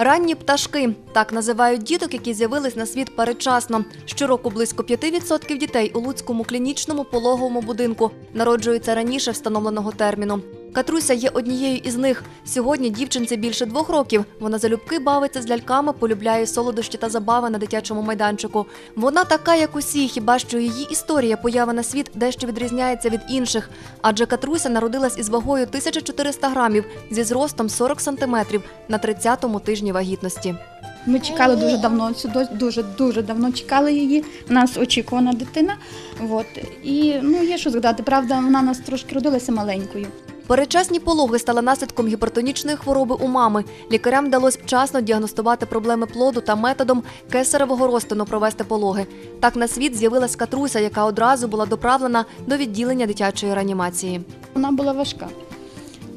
Ранні пташки так називають діток, які з'явились на світ передчасно. Щороку близько 5% дітей у Луцькому клінічному пологовому будинку народжуються раніше встановленого терміну. Катруся є однією із них. Сьогодні дівчинці більше двох років. Вона залюбки бавиться з ляльками, полюбляє солодощі та забави на дитячому майданчику. Вона така, як усі, хіба що її історія появи на світ дещо відрізняється від інших. Адже Катруся народилась із вагою 1400 грамів зі зростом 40 сантиметрів на 30-му тижні вагітності. Ми чекали дуже давно, дуже дуже давно чекали її. У нас очікувана дитина. От. І ну є що згадати. Правда, вона нас трошки родилася маленькою. Передчасні пологи стали наслідком гіпертонічної хвороби у мами. Лікарям вдалося вчасно діагностувати проблеми плоду та методом кесаревого розтину провести пологи. Так на світ з'явилась Катруся, яка одразу була доправлена до відділення дитячої реанімації. Вона була важка.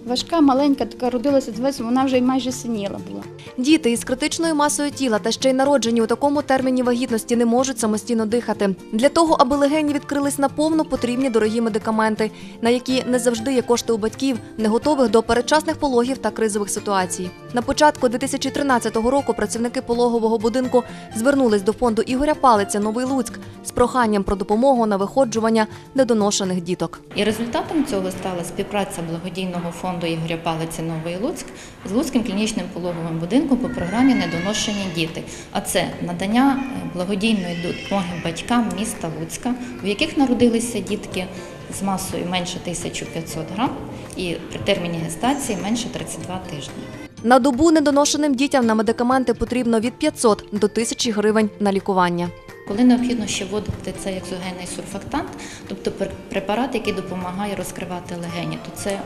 Важка, маленька, така родилася вона вже й майже синіла була. Діти із критичною масою тіла та ще й народжені у такому терміні вагітності не можуть самостійно дихати. Для того, аби легені відкрились наповно, потрібні дорогі медикаменти, на які не завжди є кошти у батьків, не готових до передчасних пологів та кризових ситуацій. На початку 2013 року працівники пологового будинку звернулись до фонду Ігоря Палиця Новий Луцьк з проханням про допомогу на виходжування недоношених діток. І результатом цього стала співпраця благодійного фонду Ігоря Палиці Новий Луцьк з Луцьким клінічним пологовим будинком по програмі Недоношені діти. А це надання е, благодійної допомоги батькам міста Луцька, в яких народилися дітки з масою менше 1500 грам і при терміні гестації менше 32 тижні. На добу недоношеним дітям на медикаменти потрібно від 500 до 1000 гривень на лікування. Коли необхідно ще вводити цей екзогенний сурфактант, тобто препарат, який допомагає розкривати легені, то це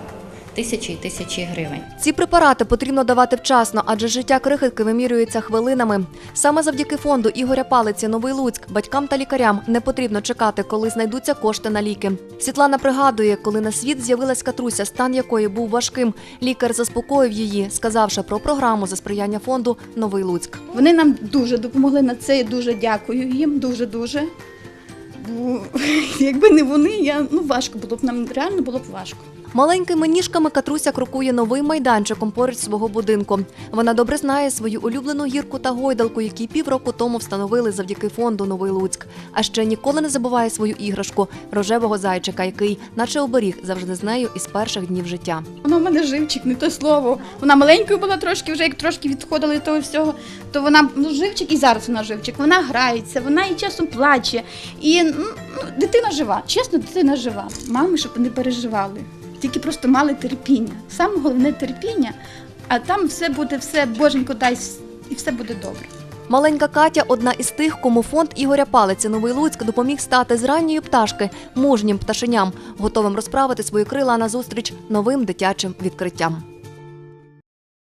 тисячі і тисячі гривень. Ці препарати потрібно давати вчасно, адже життя крихітки вимірюється хвилинами. Саме завдяки фонду Ігоря Палиці Новий Луцьк батькам та лікарям не потрібно чекати, коли знайдуться кошти на ліки. Світлана пригадує, коли на світ з'явилась Катруся, стан якої був важким. Лікар заспокоїв її, сказавши про програму за сприяння фонду Новий Луцьк. Вони нам дуже допомогли на це. Я дуже дякую їм, дуже дуже. Бо якби не вони, я ну важко було б нам реально було б важко. Маленькими ніжками Катруся крокує новим майданчиком поруч свого будинку. Вона добре знає свою улюблену гірку та гойдалку, які півроку тому встановили завдяки фонду Новий Луцьк. А ще ніколи не забуває свою іграшку рожевого зайчика, який, наче оберіг, завжди з нею із перших днів життя. Вона в мене живчик, не то слово. Вона маленькою була трошки, вже як трошки відходила від того всього, то вона ну, живчик і зараз вона живчик. Вона грається, вона і часом плаче. І ну, ну, дитина жива, чесно, дитина жива. Мами, щоб не переживали. Тільки просто мали терпіння. Саме головне терпіння, а там все буде, все боженько дай і все буде добре. Маленька Катя одна із тих, кому фонд Ігоря Палиці Новий Луцьк допоміг стати з ранньої пташки мужнім пташеням, готовим розправити свої крила назустріч новим дитячим відкриттям.